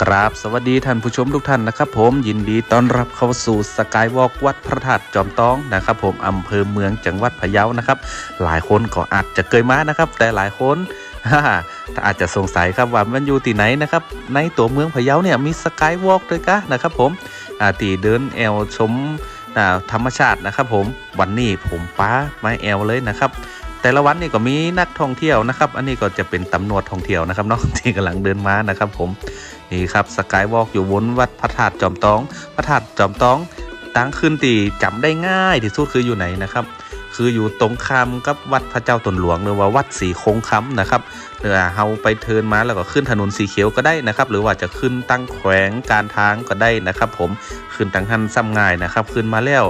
ครับสวัสดีท่านผู้ชมทุกท่านนะครับผมยินดีต้อนรับเข้าสู่สกายวอล์กวัดพระธาตุจอมต้องนะครับผมอำเภอเมืองจังหวัดพะเยานะครับ หลายคนก็อาจจะเคยมานะครับ แต่หลายคนอาจจะสงสัยครับว่ามันอยู่ที่ไหนนะครับในตัวเมืองพะเยาเนี่ยมีสกายวอล์กด้วยกะนะครับผมตีเดินแอลชมธรรมชาตินะครับผมวันนี้ผมป้ามาแอลเลยนะครับ แต่ละวันนี่ก็มีนักท่องเที่ยวนะครับ อันนี้ก็จะเป็นตำรวจท่องเที่ยวนะครับเนาะที่กำลังเดินมานะครับผมนี่ครับสกายวอล์กอยู่บนวัดพระธาตุจอมตอง พระธาตุจอมตองตั้งขึ้นตีจำได้ง่ายที่สุดคืออยู่ไหนนะครับ คืออยู่ตรงข้ามกับวัดพระเจ้าตนหลวงหรือว่าวัดสีคงคำนะครับเรือเฮาไปเทินมาแล้วก็ขึ้นถนนสีเขียวก็ได้นะครับ หรือว่าจะขึ้นตั้งแขวงการทางก็ได้นะครับ ผมขึ้นตั้งทันซ้ำง่ายนะครับ ขึ้นมาแล้ว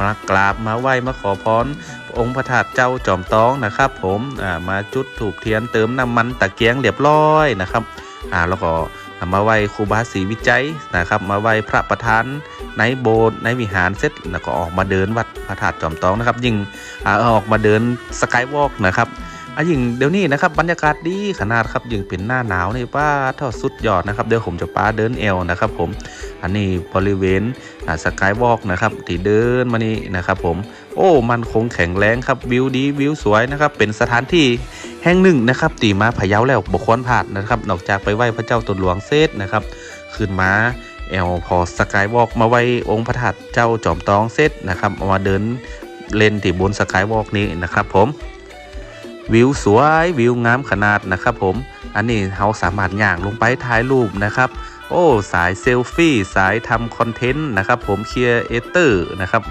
มากราบมาไหว้มาขอพรองค์พระธาตุเจ้าจอมตองนะครับ ผมอ่ามาจุดถูกเทียนเติมน้ำมันตะเกียงเรียบร้อยนะครับอ่าแล้วก็ มาไหว้ครูบาศรีวิจัยนะครับ มาไหว้พระประธานในโบสถ์ในวิหารเสร็จแล้วก็ออกมาเดินวัดพระธาตุจอมตองนะครับ ยิ่งอออกมาเดินสกายวอล์กนะครับอะยิ่งเดี๋ยวนี้นะครับบรรยากาศดีขนาดครับยิ่งเป็นหน้าหนาวนี่ป้าเท่าสุดยอดนะครับเดี๋ยวผมจะป้าเดินเอวนะครับ ผม อันนี้บริเวณสกายวอล์กนะครับที่เดินมานี่นะครับ ผม โอ้มันคงแข็งแรงครับวิวดีวิวสวยนะครับ เป็นสถานที่ แห่งหนึ่งนะครับตีมาพะเยาแล้วบกควรผ่านนะครับ นอกจากไปไหว้พระเจ้าตนหลวงเซตนะครับขึ้นมาแอลพอสกายวอล์กมาไหว้องค์พระธาตุเจ้าจอมตองเซตนะครับมาเดินเล่นที่บนสกายวอล์กนี้นะครับผมวิวสวยวิวงามขนาดนะครับผมอันนี้เราสามารถย่างลงไปถ่ายรูปนะครับ โอ้ สายเซลฟี่สายทำคอนเทนต์นะครับผมเคียร์เอเตอร์นะครับ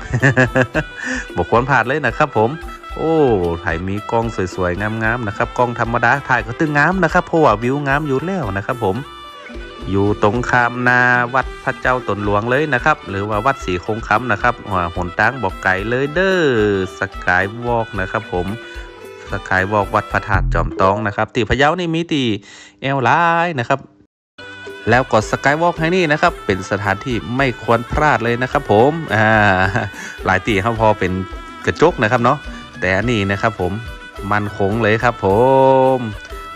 บอกควรผ่านเลยนะครับผม โอ้ถ่ายมีกล้องสวยๆงามๆนะครับกล้องธรรมดาถ่ายก็ตึงงามนะครับเพราะว่าวิวงามอยู่แล้วนะครับ ผม อยู่ตรงขามนาวัดพระเจ้าตนหลวงเลยนะครับ หรือว่าวัดสีคงคำนะครับหัวหนตั้งบอกไก่เลยเด้อสกายวอล์กนะครับ ผมสกายวอล์กวัดพระธาตุจอมตองนะครับตีพะเยานี่มีตีแอลไลน์นะครับแล้วก็สกายวอล์กแห่งนี้นะครับ เป็นสถานที่ไม่ควรพลาดเลยนะครับ ผมอ่าหลายตีเขาพอเป็นกระจกนะครับเนาะ แต่อันนี้นะครับ ผมมันคงเลยครับผม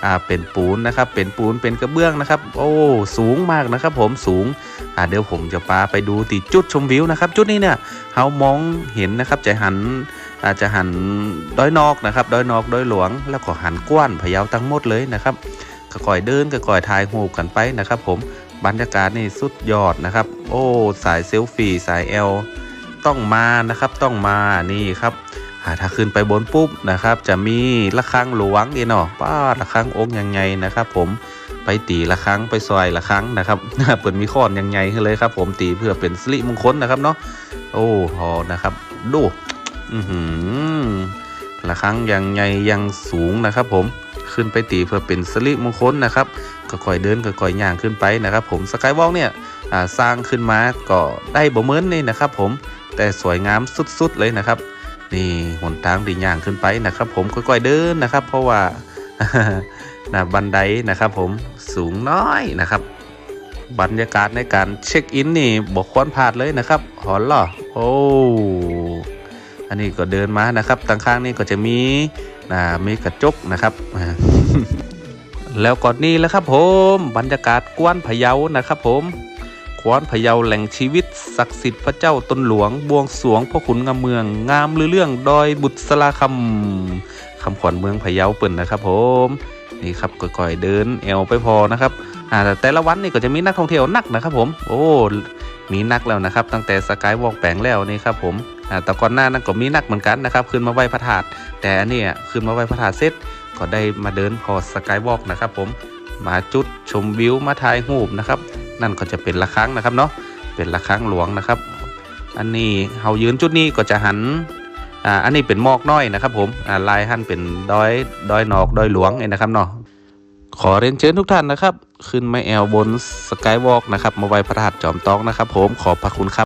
อ่าเป็นปูนนะครับ เป็นปูนเป็นกระเบื้องนะครับ โอ้สูงมากนะครับ ผมสูงอ่าเดี๋ยวผมจะพาไปดูตีจุดชมวิวนะครับ จุดนี้เนี่ยเขามองเห็นนะครับจะหันอาจจะหันด้อยนอกนะครับด้อยนอกด้อยหลวง แล้วก็หันกว้านพะเยาทั้งหมดเลยนะครับก็ก่อยเดินก็ก่อยถ่ายรูกันไปนะครับ ผมบรรยากาศนี่สุดยอดนะครับ โอ้สายเซลฟี่สายแอลต้องมานะครับต้องมานี่ครับ ถ้าขึ้นไปบนปุ๊บนะครับ จะมีระฆังหลวงอีเนาะป้าระฆังองค์ยังไงนะครับ ผมไปตีระฆังไปซอยระฆังนะครับเปิดมีข้อนยังไงเลยครับ ผมตีเพื่อเป็นสิริมงคลนะครับเนาะโอ้พอนะครับ ดูอือหือระฆังยังไงยังสูงนะครับ ผมขึ้นไปตีเพื่อเป็นสิริมงคลนะครับก็ค่อยเดินก็ค่อยย่างขึ้นไปนะครับ ผมสกายวอล์กเนี่ยสร้างขึ้นมาก็ได้บ่เหมือนนี่นะครับ ผมแต่สวยงามสุดๆเลยนะครับ นี่หนทางดีย่างขึ้นไปนะครับ ผมค่อยๆเดินนะครับ เพราะว่านะบันไดนะครับ ผมสูงน้อยนะครับ บรรยากาศในการเช็คอินนี่บอกควรพลาดเลยนะครับหอนล่อโอ้อันนี้ก็เดินมานะครับทางข้างนี่ก็จะมีอ่ามีกระจกนะครับ แล้วก่อนนี้แหล้วครับผมบรรยากาศกวนพะเยานะครับ ผม กวนพะเยาแหล่งชีวิต ศักดิ์สิทธิ์พระเจ้าตนหลวง บวงสรวงพ่อขุนงามเมือง งามลือเรื่องดอยบุตรสลาคำคำขวัญเมืองพะเยาเปิ่นนะครับผมนี่ครับก่อยๆเดินแอวไปพอนะครับอ่าแต่แต่ละวันนี่ก็จะมีนักท่องเที่ยวนักนะครับผม โอ้มีนักแล้วนะครับ ตั้งแต่สกายวอล์กแปลงแล้วนี่ครับผมอ่าแต่ก่อนหน้านั้นก็มีนักเหมือนกันนะครับขึ้นมาไหว้พระธาตุแต่อันนี้ขึ้นมาไหว้พระธาตุเสร็จก็ได้มาเดินพอสกายวอล์กนะครับผมมาจุดชมวิวมาถ่ายรูปนะครับ นั่นก็จะเป็นละครั้งนะครับเนาะเป็นละครั้งหลวงนะครับ อันนี้เฮายืนจุดนี้ก็จะหันอ่าอันนี้เป็นหมอกน้อยนะครับ ผมอ่าลายหันเป็นดอยดอยนอกดอยหลวงเองนะครับเนาะขอเรียนเชิญทุกท่านนะครับ ขึ้นมาแอลบนสกายวอล์กนะครับมาไว้พระธาตุจอมตองนะครับ ผมขอบพระคุณครับ